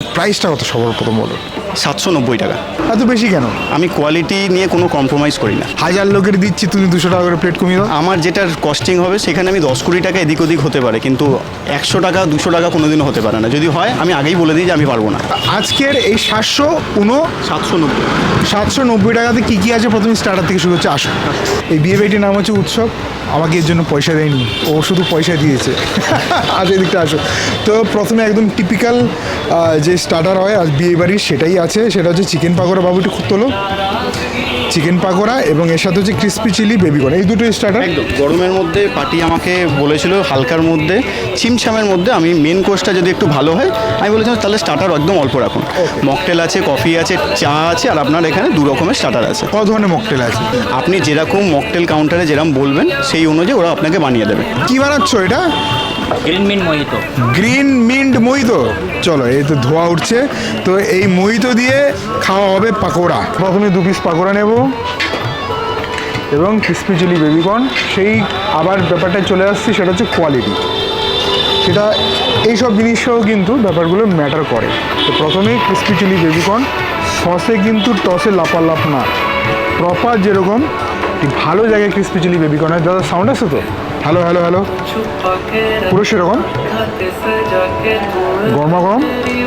প্রাইসটা কত সবার প্রথম বলো সাতশো নব্বই টাকা। এত বেশি কেন? আমি কোয়ালিটি নিয়ে কোনো কম্প্রোমাইজ করি না। হাজার লোকের দিচ্ছি তুমি দুশো টাকা করে প্লেট কমিয়ে দাও। আমার যেটার কস্টিং হবে সেখানে আমি দশ কুড়ি টাকা এদিক ওদিক হতে পারে কিন্তু একশো টাকা দুশো টাকা কোনোদিনও হতে পারে না। যদি হয় আমি আগেই বলে দিই যে আমি পারব না। আজকের এই সাতশো উনো সাতশো নব্বই। সাতশো নব্বই টাকাতে কী কী আছে? প্রথমে স্টার্টার থেকে শুরু হচ্ছে আসো। এই বিয়ে বাড়িটির নাম হচ্ছে উৎসব। আমাকে এর জন্য পয়সা দেয়নি। ও শুধু পয়সা দিয়েছে। আজ এদিকটা আসো। তো প্রথমে একদম টিপিক্যাল যে স্টার্টার হয় আর বিয়ে বাড়ির সেটাই আছে। সেটা হচ্ছে চিকেন পাকোড়া বাবু একটু তোলো চিকেন পাকোড়া এবং এর সাথে হচ্ছে ক্রিস্পি চিলি বেবিকর্ন এই দুটো স্টার্টার একদম গরমের মধ্যে পার্টি আমাকে বলেছিল হালকার মধ্যে ছিমছামের মধ্যে আমি মেন কোর্সটা যদি একটু ভালো হয় আমি বলেছিলাম তাহলে স্টার্টার একদম অল্প রাখুন। মকটেল আছে কফি আছে চা আছে আর আপনার এখানে দু রকমের স্টার্টার আছে। কত ধরনের মকটেল আছে? আপনি যেরকম মকটেল কাউন্টারে যেরকম বলবেন সেই অনুযায়ী ওরা আপনাকে বানিয়ে দেবে। কী বানাচ্ছ এটা? Green mint mojito. Green mint mojito. চলো এই তো ধোয়া উঠছে। তো এই মোহিত দিয়ে খাওয়া হবে পাকোড়া। প্রথমে দু পিস পাকোড়া নেব এবং ক্রিসপি চিলি বেবিকর্ন সেই আবার ব্যাপারটা চলে আসছি সেটা হচ্ছে কোয়ালিটি সেটা এইসব জিনিসও কিন্তু ব্যাপারগুলো ম্যাটার করে। তো প্রথমে ক্রিসপি চিলি বেবিকর্ন সসে কিন্তু টসে লাপালাপ না। প্রপার যেরকম ভালো জায়গায় ক্রিসপি চিলি বেবিকর্ন হয়। দাদা সাউন্ড আছে তো? হ্যালো হ্যালো হ্যালো পুরো সেরকম গরমা গরম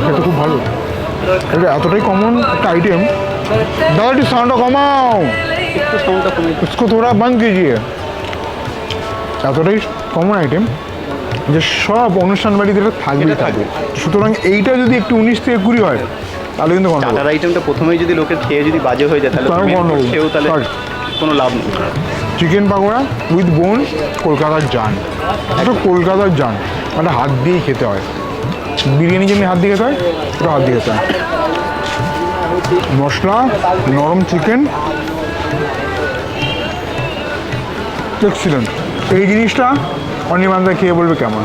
এটা খুব ভালো এটা এতটাই কমন একটা আইটেম দাদা একটু সাউন্ডটা কমাও उसको थोड़ा बंद कीजिए এতটাই কমন আইটেম যে সব অনুষ্ঠান বাড়িতে এটা থাকবে এটা থাকবে থাকবে। সুতরাং এইটা যদি একটু উনিশ থেকে কুড়ি হয় তাহলে কিন্তু গন্ডগোল। স্টার্টার আইটেমটা প্রথমেই যদি লোকের খেয়ে যদি বাজে হয়ে যায় তাহলে তাহলে main গন্ডগোল। course খেয়েও তাহলে Correct. কোনো লাভ নেই চিকেন পাকোড়া উইথ বোন কলকাতার জান। এটা কলকাতার জান। মানে হাত দিয়েই খেতে হয়। বিরিয়ানি যেমনি হাত দিয়ে খেতে হয় এটা হাত দিয়ে খেতে হয়। মশলা নরম চিকেন। এক্সিলেন্ট এই জিনিসটা অনিমানদা খেয়ে বলবে কেমন?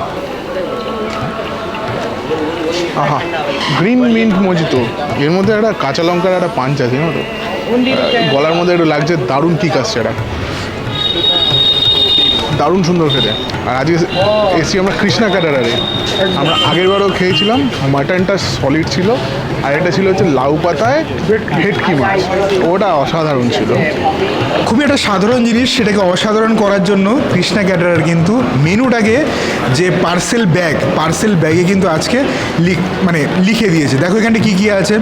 আহা গ্রিন মিন্ট মজিত। এর মধ্যে একটা কাঁচা লঙ্কার একটা পাঞ্চ আছে জানো তো? গলার মধ্যে একটু লাগছে দারুণ কিক আসছে এটা দারুণ সুন্দর খেতে। আর আজকে এসি আমরা কৃষ্ণা ক্যাটারারে আমরা আগের বারও খেয়েছিলাম, মাটনটা সলিড ছিল। আর এটা ছিল হচ্ছে লাউ পাতায় ভেটকি মাছ। ওটা অসাধারণ ছিল। খুবই একটা সাধারণ জিনিস, সেটাকে অসাধারণ করার জন্য কৃষ্ণা ক্যাটারার কিন্তু মেনুটাকে যে পার্সেল ব্যাগ, পার্সেল ব্যাগে কিন্তু আজকে লিখ মানে লিখে দিয়েছে। দেখো এখানে কী কী আছে?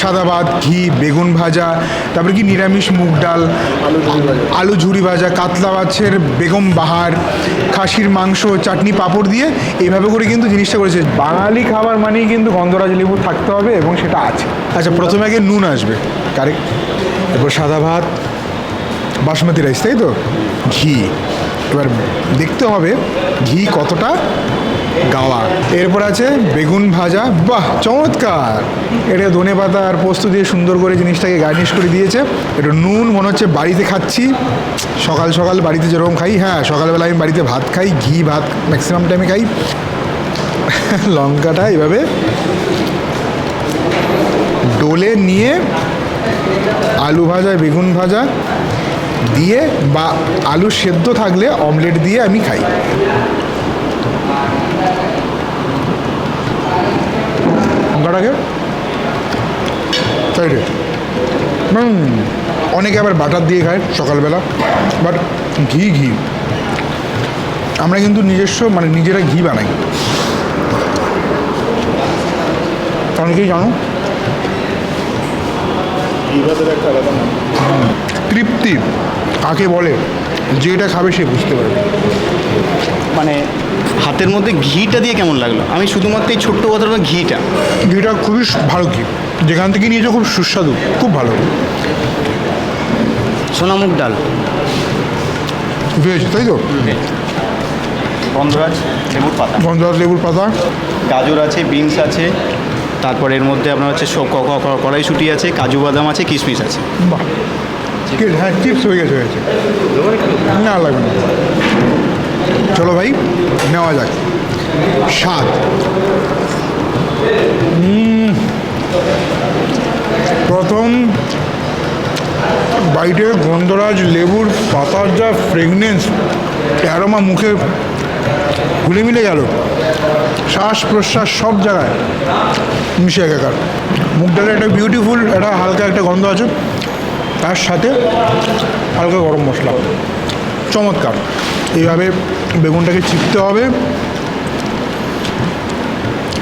সাদা ভাত, ঘি, বেগুন ভাজা, তারপরে কি নিরামিষ মুগ ডাল, আলু ঝুরি ভাজা, কাতলা মাছের বেগম বাহার, খাসির মাংস, চাটনি পাঁপড় দিয়ে এইভাবে করে কিন্তু জিনিসটা করেছে। বাঙালি খাবার মানেই কিন্তু গন্ধরাজ লেবু থাকতে হবে এবং সেটা আছে। আচ্ছা প্রথমে আগে নুন আসবে। কারেক্ট এরপর সাদা ভাত, বাসমতি রাইস, তাই তো? ঘি। এবার দেখতে হবে ঘি কতটা গাওয়া। এরপর আছে বেগুন ভাজা। বাহ, চমৎকার! এটা ধনে পাতা আর পোস্ত দিয়ে সুন্দর করে জিনিসটাকে গার্নিশ করে দিয়েছে। একটু নুন, মনে হচ্ছে বাড়িতে খাচ্ছি। সকাল সকাল বাড়িতে যেরকম খাই হ্যাঁ সকালবেলা আমি বাড়িতে ভাত খাই, ঘি ভাত ম্যাক্সিমাম টাইমে খাই। লঙ্কাটা এভাবে ডোলে নিয়ে আলু ভাজা, বেগুন ভাজা দিয়ে বা আলু সেদ্ধ থাকলে অমলেট দিয়ে আমি খাই। অনেকে আবার বাটার দিয়ে খায় সকালবেলা বাট ঘি ঘি। আমরা কিন্তু নিজস্ব মানে নিজেরা ঘি বানাই। অনেকেই জানো? তৃপ্তি কাকে বলে? যেটা খাবে সে বুঝতে পারবে। মানে হাতের মধ্যে ঘিটা দিয়ে কেমন লাগল? আমি শুধুমাত্র এই ছোট্ট কথাটা ঘিটা। ঘিটা খুবই ভালো ঘি। যেখান থেকে নিয়েছো খুব সুস্বাদু খুব ভালো। সোনামুখ ডাল। ভেজ তাই তো? গন্ধরাজ লেবুর পাতা। গন্ধরাজ লেবুর পাতা। গাজর আছে বিনস আছে তারপর এর মধ্যে আপনার হচ্ছে কড়াইশুঁটি আছে, কাজু বাদাম আছে, কিশমিশ আছে। হ্যাঁ চিপস হয়ে গেছে হয়ে গেছে না, লাগবে না। চলো ভাই, নেওয়া যাক। স্বাদ। প্রথম বাইটে গন্ধরাজ লেবুর পাতার যা ফ্রেগনেন্স অ্যারোমা মুখে ঘুলে মিলে গেল। শ্বাস প্রশ্বাস সব জায়গায় মিশে একাকার ডালে একটা বিউটিফুল একটা হালকা একটা গন্ধ আছে। তার সাথে হালকা গরম মশলা। চমৎকার। এইভাবে বেগুনটাকে চিপতে হবে।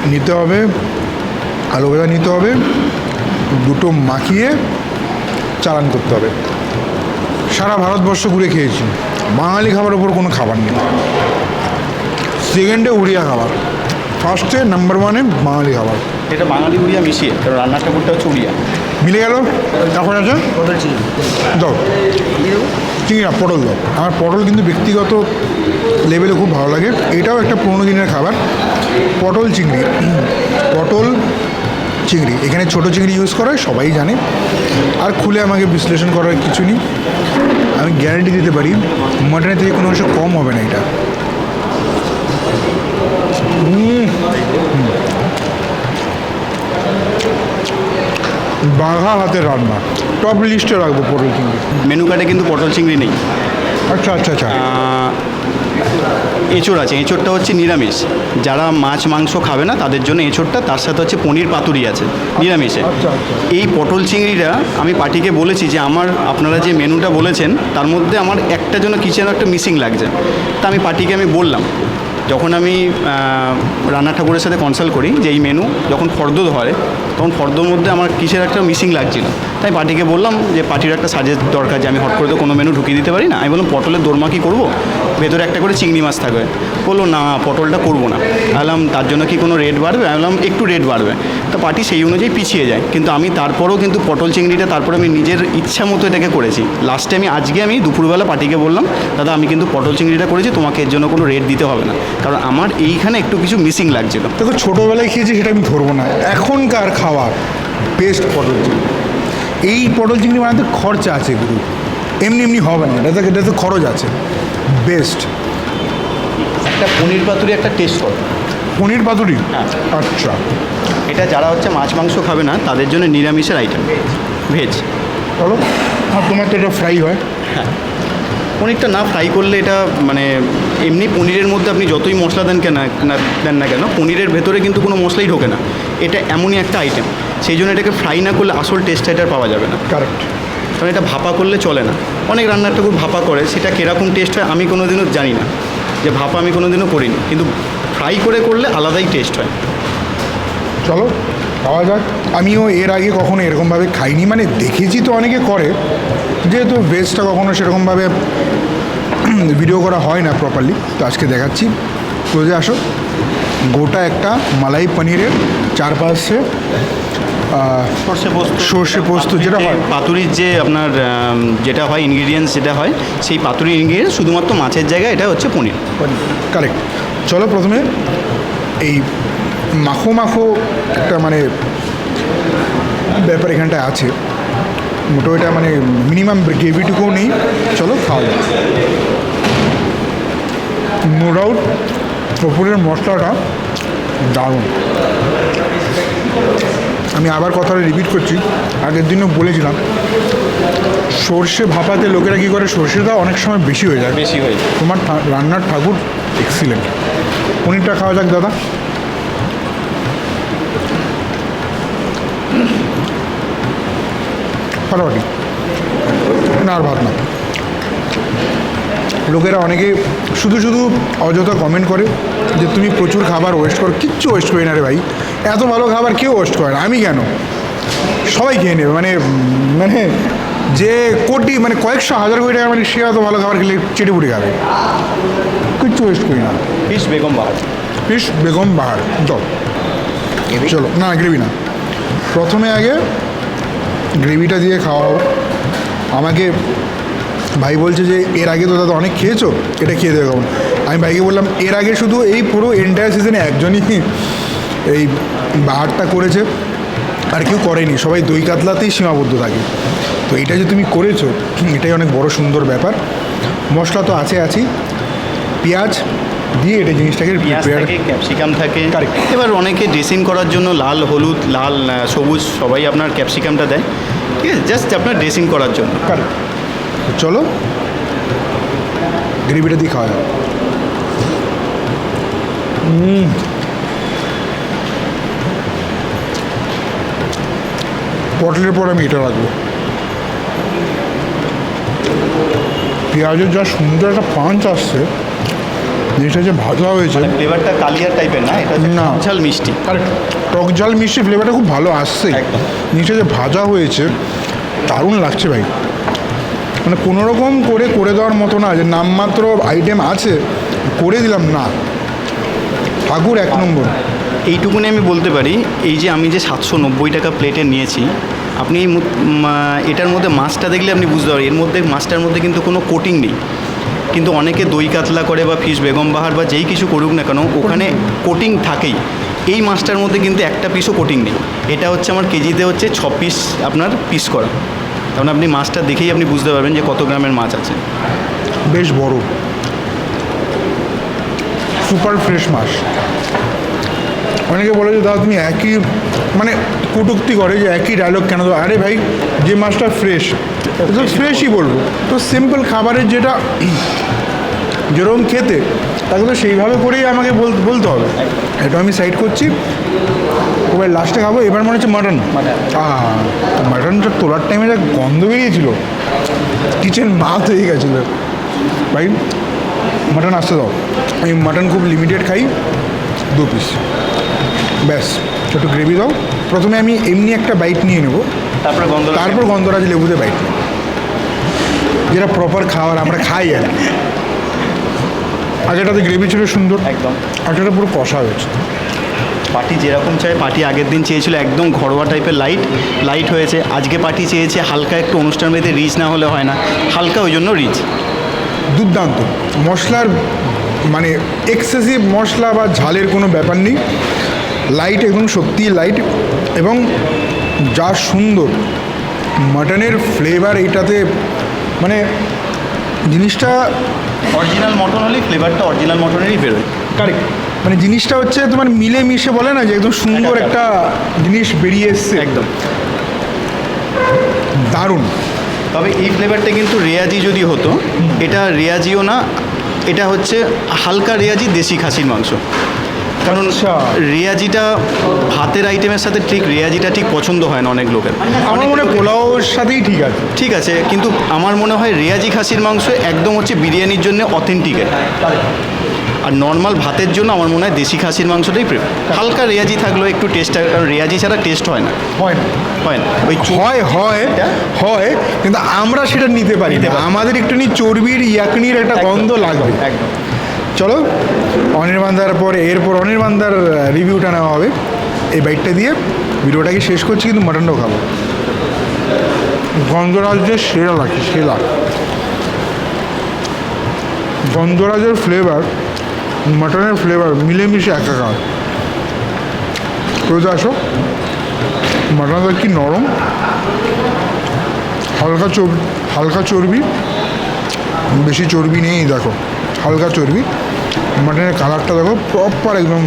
নিতে হবে। আলু ভাজা নিতে হবে। দুটো মাখিয়ে চালান করতে হবে। সারা ভারতবর্ষ ঘুরে খেয়েছি। বাঙালি খাবার উপর কোনো খাবার নেই। সেকেন্ডে উড়িয়া খাবার। ফার্স্টে নাম্বার ওয়ানে বাঙালি খাবার। এটা বাঙালি উড়িয়া মিশিয়ে কারণ রান্নার ঠাকুরটা হচ্ছে উড়িয়া। মিলে গেল? এখন আছে? দাও। চিংড়ি না পটল দাও। আমার পটল কিন্তু ব্যক্তিগত লেভেলে খুব ভালো লাগে। এটাও একটা পুরোনো দিনের খাবার। পটল চিংড়ি। পটল চিংড়ি। এখানে ছোটো চিংড়ি ইউজ করা হয় সবাই জানে। আর খুলে আমাকে বিশ্লেষণ করার কিছু নেই। আমি গ্যারান্টি দিতে পারি মাটনের থেকে কোনো অংশ কম হবে না এটা। বাঘা হাতের রান্না। টপ লিস্টে রাখব পটল চিংড়ি। মেনু কার্ডে কিন্তু পটল চিংড়ি নেই। আচ্ছা আচ্ছা আচ্ছা। এঁচোড় আছে। এঁচোড়টা হচ্ছে নিরামিষ। যারা মাছ মাংস খাবে না তাদের জন্য এঁচোড়টা তার সাথে হচ্ছে পনির পাতুরি আছে নিরামিষে। আচ্ছা, আচ্ছা। এই পটল চিংড়িটা আমি পার্টিকে বলেছি যে আমার আপনারা যে মেনুটা বলেছেন তার মধ্যে আমার একটা জন্য কিছু একটা মিসিং লাগছে। তা আমি পার্টিকে আমি বললাম। যখন আমি রান্না ঠাকুরের সাথে কনসাল্ট করি যে এই মেনু যখন ফর্দ ধরে, তখন ফর্দর মধ্যে আমার কিসের একটা মিসিং লাগছিল। তাই পার্টিকে বললাম যে, পার্টির একটা সাজেস্ট দরকার যে, আমি হট করে তো কোনো মেনু ঢুকিয়ে দিতে পারি না। আমি বললাম, পটলের দোরমা কি করব? ভেতরে একটা করে চিংড়ি মাছ থাকবে। বলল, না, পটলটা করব না। বললাম, তার জন্য কি কোনো রেট বাড়বে? আমি বললাম, একটু রেট বাড়বে। তো পার্টি সেই অনুযায়ী পিছিয়ে যায়। কিন্তু আমি তারপরেও কিন্তু পটল চিংড়িটা তারপরে আমি নিজের ইচ্ছা মতো এটাকে করেছি। লাস্টে আমি, আজকে আমি দুপুরবেলা পার্টিকে বললাম, দাদা, আমি কিন্তু পটল চিংড়িটা করেছি, তোমাকে এর জন্য কোনো রেট দিতে হবে না। কারণ আমার এইখানে একটু কিছু মিসিং লাগছিল। দেখো ছোটোবেলায় খেয়েছি সেটা আমি ধরবো না। এখনকার খাবার বেস্ট পটল চিংড়ি। এই পটল চিংড়ি বানাতে খরচা আছে গুরু। এমনি এমনি হবে না এটাতে এটাতে খরচ আছে। বেস্ট একটা পনির পাতুরি একটা টেস্ট হবে। পনির পাতুরি? হ্যাঁ। আচ্ছা। এটা যারা হচ্ছে মাছ মাংস খাবে না তাদের জন্য নিরামিষের আইটেম ভেজ চলো আর তোমার তো এটা ফ্রাই হয়। হ্যাঁ। পনিরটা না ফ্রাই করলে এটা মানে এমনি পনিরের মধ্যে আপনি যতই মশলা দেন কেন না দেন না কেন পনিরের ভেতরে কিন্তু কোনো মশলাই ঢোকে না। এটা এমনই একটা আইটেম সেই জন্য এটাকে ফ্রাই না করলে আসল টেস্টটা এটার পাওয়া যাবে না। কারেক্ট কারণ এটা ভাপা করলে চলে না। অনেক রান্নার ঠাকুর ভাপা করে সেটা কীরকম টেস্ট হয় আমি কোনো দিনও জানি না। যে ভাপা আমি কোনো দিনও করিনি। কিন্তু ফ্রাই করে করলে আলাদাই টেস্ট হয়। চলো। খাওয়া যাক। আমিও এর আগে কখনো এরকমভাবে খাইনি। মানে দেখেছি তো অনেকে করে যেহেতু ভেজটা কখনো সেরকমভাবে ভিডিও করা হয় না প্রপারলি তো আজকে দেখাচ্ছি। ক্লোজে আসো। গোটা একটা মালাই পনিরের চারপাশে সর্ষে পোস্ত সর্ষে পোস্ত যেটা হয়। পাতুরির যে আপনার যেটা হয় ইনগ্রিডিয়েন্টস যেটা হয় সেই পাতুরি ইনগ্রিডিয়েন্টস শুধুমাত্র মাছের জায়গায় এটা হচ্ছে পনির। কারেক্ট চলো প্রথমে এই মাখো মাখো একটা মানে ব্যাপার এখানটায় আছে। মোটো এটা মানে মিনিমাম গ্রেভিটুকুও নেই। চলো খাওয়া যাক। নো ডাউট ওপরের মশলাটা দারুণ। আমি আবার কথাটা রিপিট করছি। আগের দিনও বলেছিলাম সর্ষে ভাপাতে লোকেরা কী করে? সর্ষেটা অনেক সময় বেশি হয়ে যায়। বেশি হয় তোমার রান্নার ঠাকুর এক্সিলেন্ট পনিরটা খাওয়া যাক দাদা। ফাটাফাটি না আর ভাত না লোকেরা অনেকে শুধু শুধু অযথা কমেন্ট করে যে তুমি প্রচুর খাবার ওয়েস্ট করো। কিচ্ছু ওয়েস্ট করি না রে ভাই। এত ভালো খাবার কেউ ওয়েস্ট করে না। আমি কেন? সবাই খেয়ে নেবে। মানে মানে যে কোটি মানে কয়েকশো হাজার কোটি টাকা মানে সে এত ভালো খাবার খেলে চেটেপুটি খাবে। কিচ্ছু ওয়েস্ট করি না। ফিশ বেগম বাহার। ফিশ বেগম বাহার। চলো। না গ্রেভি না। প্রথমে আগে গ্রেভিটা দিয়ে খাওয়াও। আমাকে ভাই বলছে যে, এর আগে তো দাদা অনেক খেয়েছো? এটা খেয়ে দেবে আমি ভাইকে বললাম, এর আগে শুধু এই পুরো এন্টায়ার সিজনে একজনই এই বাহারটা করেছে, আর কেউ করেনি। সবাই দই কাতলাতেই সীমাবদ্ধ থাকে। তো এটা যে তুমি করেছ, এটাই অনেক বড় সুন্দর ব্যাপার। মশলা তো আছে, আছি। পেঁয়াজ দিয়ে এটা জিনিসটাকে ক্যাপসিকাম থাকে এবার অনেকে ড্রেসিং করার জন্য লাল হলুদ লাল সবুজ সবাই আপনার ক্যাপসিকামটা দেয়। ঠিক আছে? জাস্ট আপনার ড্রেসিং করার জন্য। চলো গ্রেভিটা দিয়ে খাওয়া পটলের পর আমি এটা রাখব। পেঁয়াজের যা সুন্দর একটা পাঞ্চ আসছে জিনিসটা যে ভাজা হয়েছে। ফ্লেভারটা কালিয়ার টাইপের না? এটা না। ঝাল মিষ্টি। টক ঝাল মিষ্টি ফ্লেভারটা খুব ভালো আসছে। জিনিসটা যে ভাজা হয়েছে দারুণ লাগছে ভাই। মানে কোনো রকম করে করে দেওয়ার মতো না যে নামমাত্র আইটেম আছে করে দিলাম না। ঠাকুর এক নম্বর। এইটুকুনি আমি বলতে পারি এই যে আমি যে সাতশো নব্বই টাকা প্লেটে নিয়েছি আপনি এটার মধ্যে মাছটা দেখলে আপনি বুঝতে পারবেন। এর মধ্যে মাছটার মধ্যে কিন্তু কোনো কোটিং নেই। কিন্তু অনেকে দই কাতলা করে বা ফিশ বেগম বাহার বা যেই কিছু করুক না কেন ওখানে কোটিং থাকেই। এই মাছটার মধ্যে কিন্তু একটা পিসও কোটিং নেই। এটা হচ্ছে আমার কেজিতে হচ্ছে ছ পিস আপনার পিস করা। তখন আপনি মাছটা দেখেই আপনি বুঝতে পারবেন যে কত গ্রামের মাছ আছে। বেশ বড়। সুপার ফ্রেশ মাছ। অনেকে বলে যে দাদা তুমি একই মানে কটুক্তি করে যে একই ডায়লগ কেন দাও? আরে ভাই যে মাছটা ফ্রেশ ফ্রেশই বলব। তো সিম্পল খাবারের যেটা যেরকম খেতে তাকে তো সেইভাবে করেই আমাকে বল- বলতে হবে। এটা আমি সাইড করছি। এবার লাস্টে খাব এবার মনে হচ্ছে মাটন মাটনটা তোলার টাইমে যা গন্ধ বেরিয়েছিল কিচেন মাত হয়ে গেছিল। ভাই মাটন আসতে দাও। আমি মাটন খুব লিমিটেড খাই দু পিস ব্যাস একটু গ্রেভি দাও। প্রথমে আমি এমনি একটা বাইট নিয়ে নেব। তারপরে গন্ধ তারপর গন্ধরাজ লেবুতে বাইট নেব। যেটা প্রপার খাওয়ার আমরা খাই আর আগেটাতে গ্রেভি ছিল সুন্দর। একদম। আগেটা পুরো কষা হয়েছে। পার্টি যেরকম চাই পার্টি আগের দিন চেয়েছিল একদম ঘরোয়া টাইপের লাইট লাইট হয়েছে। আজকে পার্টি চেয়েছে হালকা একটু অনুষ্ঠান বাড়িতে রিচ না হলে হয় না। হালকা ওই জন্য রিচ। দুর্দান্ত। মশলার মানে এক্সেসিভ মশলা বা ঝালের কোনো ব্যাপার নেই। লাইট একদম সত্যি লাইট এবং যা সুন্দর। মাটনের ফ্লেভার এইটাতে মানে জিনিসটা অরিজিনাল মটন হলে ফ্লেভারটা অরিজিনাল মটনেরই বেরোয়। কারেক্ট মানে জিনিসটা হচ্ছে তোমার মিলে মিশে বলে না যে একদম সুন্দর একটা জিনিস বেরিয়ে এসছে। একদম। দারুণ। তবে এই ফ্লেভারটা কিন্তু রেয়াজি যদি হতো এটা রেয়াজিও না এটা হচ্ছে হালকা রেয়াজি দেশি খাসির মাংস। কারণ আচ্ছা। রেয়াজিটা ভাতের আইটেমের সাথে ঠিক রেয়াজিটা ঠিক পছন্দ হয় না অনেক লোকের। আমার মনে হয় পোলাওর সাথেই ঠিক আছে। ঠিক আছে কিন্তু আমার মনে হয় রেয়াজি খাসির মাংস একদম হচ্ছে বিরিয়ানির জন্য অথেন্টিক আর নর্মাল ভাতের জন্য আমার মনে হয় দেশি খাসির মাংসটাই প্রেফার হালকা রেয়াজি থাকলেও একটু টেস্ট কারণ রেয়াজি ছাড়া টেস্ট হয় না। হয় না। হয় না। ওই হয় হয় হয় কিন্তু আমরা সেটা নিতে পারি না। আমাদের একটুখানি চর্বির ইয়াকনির একটা গন্ধ লাগবে। একদম। চলো অনির্বান্ধার পরে, এরপর অনির্বান্ধার রিভিউটা নেওয়া হবে। এই বাইকটা দিয়ে ভিডিওটাকে শেষ করছি, কিন্তু মাটনটাও খাব। গন্ধরাজের সেরা লাগে সেরা। গন্ধরাজের ফ্লেভার মাটনের ফ্লেভার মিলেমিশে একাকার। রোজ, আসো। মাটনটা কি নরম। হালকা চর্বি হালকা চর্বি। বেশি চর্বি নেই, দেখো। হালকা চর্বি। মাটনের কালারটা দেখো প্রপার একদম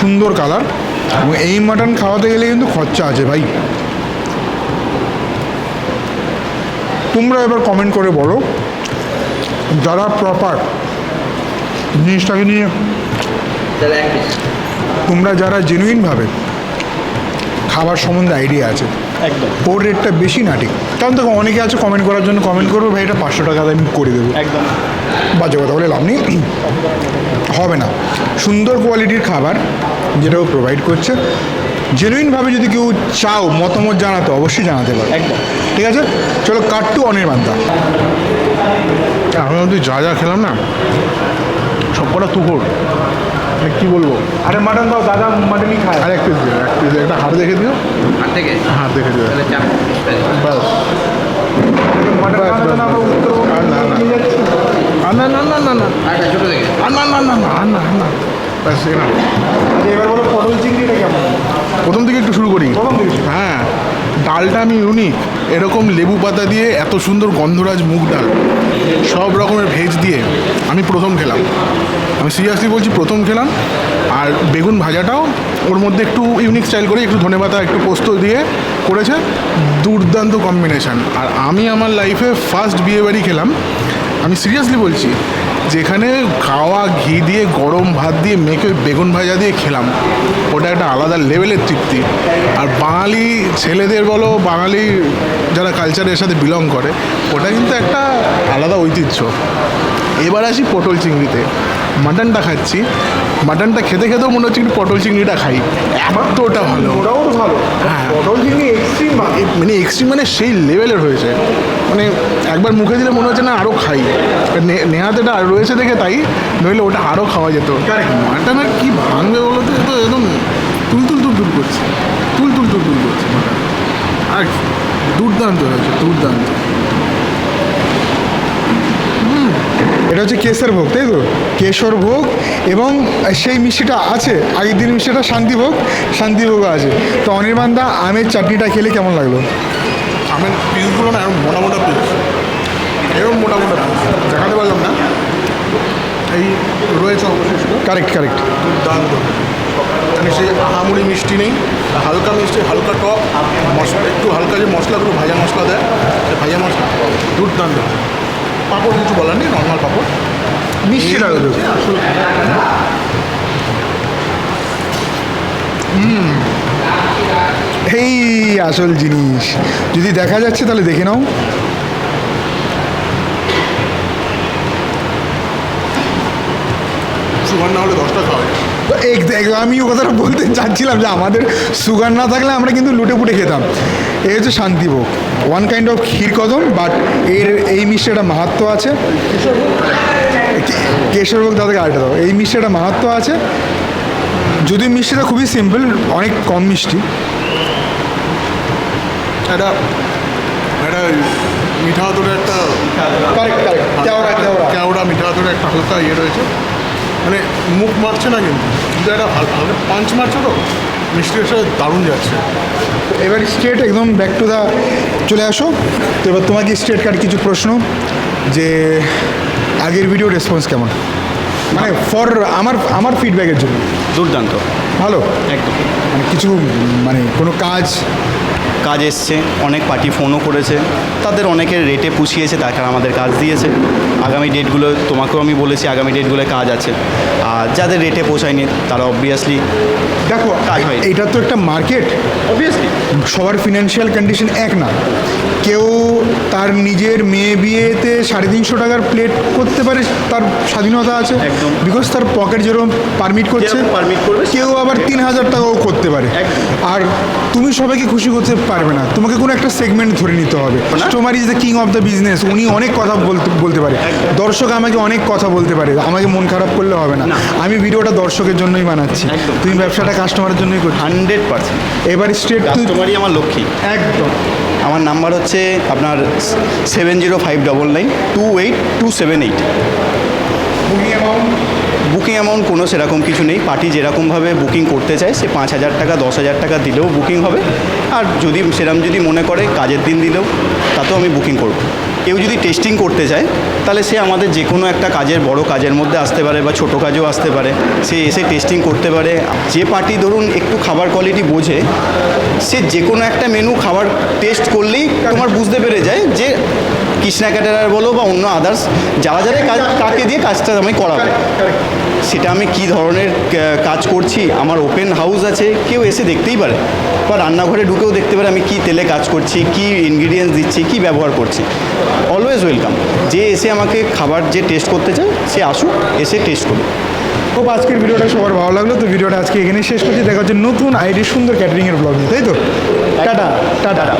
সুন্দর কালার। এবং এই মাটন খাওয়াতে গেলে কিন্তু খরচা আছে ভাই। তোমরা এবার কমেন্ট করে বলো যারা প্রপার জিনিসটাকে নিয়ে তোমরা যারা জেনুইনভাবে খাবার সম্বন্ধে আইডিয়া আছে। একদম। ওর রেটটা বেশি না ঠিক? কারণ দেখো অনেকে আছে কমেন্ট করার জন্য কমেন্ট করব ভাই এটা পাঁচশো টাকা আমি করে দেবো। একদম। বাজে কথা বলে লাভ নেই। হবে না। সুন্দর কোয়ালিটির খাবার যেটা ও প্রোভাইড করছে জেনুইনভাবে যদি কেউ চাও মতামত জানাতে অবশ্যই জানাতে পারো। একদম। ঠিক আছে? চলো কাট টু অনির্বাণদা আমি যা যা খেলাম না সব কটা তুকর। কী বলব? আরে মাটন দাও দাদা মাটনই খায়। আর এক পিস দিও এক পিস একটা হাড় দেখে দিও। হাত থেকে হাড় দেখে দিও। তাহলে চাপ বাস, না না, না। না না না না। না না না না না আর না। না ব্যাস এবার বলো পটল চিংড়িটা কেমন? প্রথম থেকে একটু শুরু করি। প্রথম থেকে হ্যাঁ ডালটা আমি ইউনিক। এরকম লেবু পাতা দিয়ে এত সুন্দর গন্ধরাজ মুগ ডাল সব রকমের ভেজ দিয়ে আমি প্রথম খেলাম। আমি সিরিয়াসলি বলছি, প্রথম খেলাম, আর বেগুন ভাজাটাও ওর মধ্যে একটু ইউনিক স্টাইল করে, একটু ধনেপাতা একটু পোস্ত দিয়ে করেছে। দুর্দান্ত কম্বিনেশান আর আমি আমার লাইফে ফার্স্ট বিয়ে বাড়ি খেলাম। আমি সিরিয়াসলি বলছি, যেখানে খাওয়া, ঘি দিয়ে, গরম ভাত দিয়ে মেখে বেগুন ভাজা দিয়ে খেলাম। ওটা একটা আলাদা লেভেলের তৃপ্তি। আর বাঙালি ছেলেদের বলো, বাঙালি যারা কালচারের সাথে বিলং করে, ওটা কিন্তু একটা আলাদা ঐতিহ্য। এবার আসি পটল চিংড়িতে। মাটনটা খাচ্ছি। মাটনটা খেতে খেতেও মনে হচ্ছে একটু পটল চিংড়িটা খাই। এতটা ভালো। ওটাও তো ভালো। হ্যাঁ। পটল চিংড়ি এক্সট্রিম মানে এক্সট্রিম মানে সেই লেভেলের হয়েছে। মানে একবার মুখে দিলে মনে হচ্ছে না আরও খাই। নেহাতেটা আর রয়েছে দেখে তাই। নইলে ওটা আরও খাওয়া যেত. মাটন আর কি ভাঙবে বলো তো? তো একদম তুল তুল তুল তুল করছে। তুল তুল তুল তুল করছে আর? দুর্দান্ত হয়েছে দুর্দান্ত। এটা হচ্ছে কেশর ভোগ তাই তো? কেশর ভোগ এবং সেই মিষ্টিটা আছে আগের দিন মিষ্টিটা শান্তিভোগ শান্তিভোগও আছে। তো অনির্বাণ দা আমের চাটনিটা খেলে কেমন লাগল? আমের পিসগুলো না মোটা মোটা পিস এরকম মোটা মোটা পিস দেখাতে পারলাম না। এই রয়েছে অবশিষ্ট। কারেক্ট কারেক্ট দুর্দান্ত। মানে সেই আহামুড়ি মিষ্টি নেই হালকা মিষ্টি হালকা টক মশলা একটু হালকা যে মশলাগুলো ভাজা মশলা দেয় ভাজা মশলা দুর্দান্ত। পাঁপড় কিছু বলার নেই নর্মাল পাঁপড়। মিষ্টি লাগল এই আসল এই আসল জিনিস। যদি দেখা যাচ্ছে তাহলে দেখে নাও। সুগার না হলে দশটা খাওয়া আমি ও কথাটা বলতে চাচ্ছিলাম যে আমাদের সুগার না থাকলে আমরা কিন্তু লুটে পুটে খেতাম। এই হচ্ছে Shantibhog. One kind of kheer kadam but এর এই মিষ্টি একটা মাহাত্ম আছে কেশরভোগ দাদাকে আরেকটা দাও। এই মিষ্টি একটা মাহাত্ম আছে। যদিও মিষ্টিটা খুবই সিম্পল অনেক কম মিষ্টি। একটা একটা মিঠা হাতুড়ে একটা কেওড়া কেওড়া। কেওড়া মিঠা হাতুড়ে একটা হালকা ইয়ে রয়েছে। মানে মুখ মারছে না কিন্তু। কিন্তু একটা হালকা পাঞ্চ মারছে তো। মিষ্টির সাথে দারুণ যাচ্ছে। এবার স্ট্রেট একদম ব্যাক টু দা চলে আসো। তো এবার তোমাকে স্ট্রেট কার্ড কিছু প্রশ্ন যে আগের ভিডিও রেসপন্স কেমন? মানে ফর আমার আমার ফিডব্যাকের জন্য। দুর্দান্ত। ভালো? একদম। মানে কিছু মানে কোনো কাজ কাজ এসছে অনেক পার্টি ফোনও করেছে তাদের অনেকের রেটে পুষিয়েছে তার কারণে আমাদের কাজ দিয়েছে। আগামী ডেটগুলো তোমাকেও আমি বলেছি আগামী ডেটগুলো কাজ আছে। আর যাদের রেটে পোষায়নি তারা অবভিয়াসলি দেখো কাজ হয়নি। এটা তো একটা মার্কেট অবভিয়াসলি সবার ফিনান্সিয়াল কন্ডিশন এক না। কেউ তার নিজের মেয়ে বিয়েতে সাড়ে তিনশো টাকার প্লেট করতে পারে তার স্বাধীনতা আছে। একদম। বিকজ তার পকেট যেরকম পারমিট করছে permit করবে, কেউ আবার তিন হাজার টাকাও করতে পারে। আর তুমি সবাইকে খুশি করতে পারবে না। তোমাকে কোনো একটা সেগমেন্ট ধরে নিতে হবে। না। Customer is the king of the business উনি অনেক কথা বলতে বলতে পারে। দর্শক আমাকে অনেক কথা বলতে পারে। আমাকে মন খারাপ করলে হবে না। আমি ভিডিওটা দর্শকের জন্যই বানাচ্ছি। তুমি ব্যবসাটা কাস্টমারের জন্যই করছ। Hundred percent. এবার স্ট্রেট কাস্টমারই আমার লক্ষ্মী। একদম। আমার নাম্বার হচ্ছে আপনার seven zero five double nine two eight two seven eight booking amount booking amount কোনো সেরকম কিছু নেই। পার্টি যেরকমভাবে বুকিং করতে চায় সে পাঁচ হাজার টাকা দশ হাজার টাকা দিলেও বুকিং হবে। আর যদি সেরকম যদি মনে করে কাজের দিন দিলেও, তাতেও আমি বুকিং করব। কেউ যদি টেস্টিং করতে চায় তাহলে সে আমাদের যে কোনো একটা কাজের, বড় কাজের মধ্যে আসতে পারে বা ছোট কাজেও আসতে পারে। সে এসে টেস্টিং করতে পারে। যে পার্টি ধরুন একটু খাবার কোয়ালিটি বোঝে, সে যে কোনো একটা মেনু খাবার টেস্ট করলেই তোমার বুঝতে পেরে যায় যে কৃষ্ণা ক্যাটারার বলো বা অন্য আদার্স যারা যারা কাজ কাকে দিয়ে কাজটা আমি করাবো? সেটা আমি কি ধরনের কাজ করছি? আমার ওপেন হাউস আছে কেউ এসে দেখতেই পারে। বা রান্নাঘরে ঢুকেও দেখতে পারে আমি কি তেলে কাজ করছি কি ইনগ্রিডিয়েন্টস দিচ্ছি কি ব্যবহার করছি। অলওয়েজ ওয়েলকাম যে এসে আমাকে খাবার যে টেস্ট করতে চায় সে আসুক এসে টেস্ট করুক। খুব আজকের ভিডিওটা সবার ভালো লাগল তো ভিডিওটা আজকে এখানে শেষ করছি। দেখা হচ্ছে নতুন আইডি সুন্দর ক্যাটারিংয়ের ব্লগ তাই তো? Tata tata.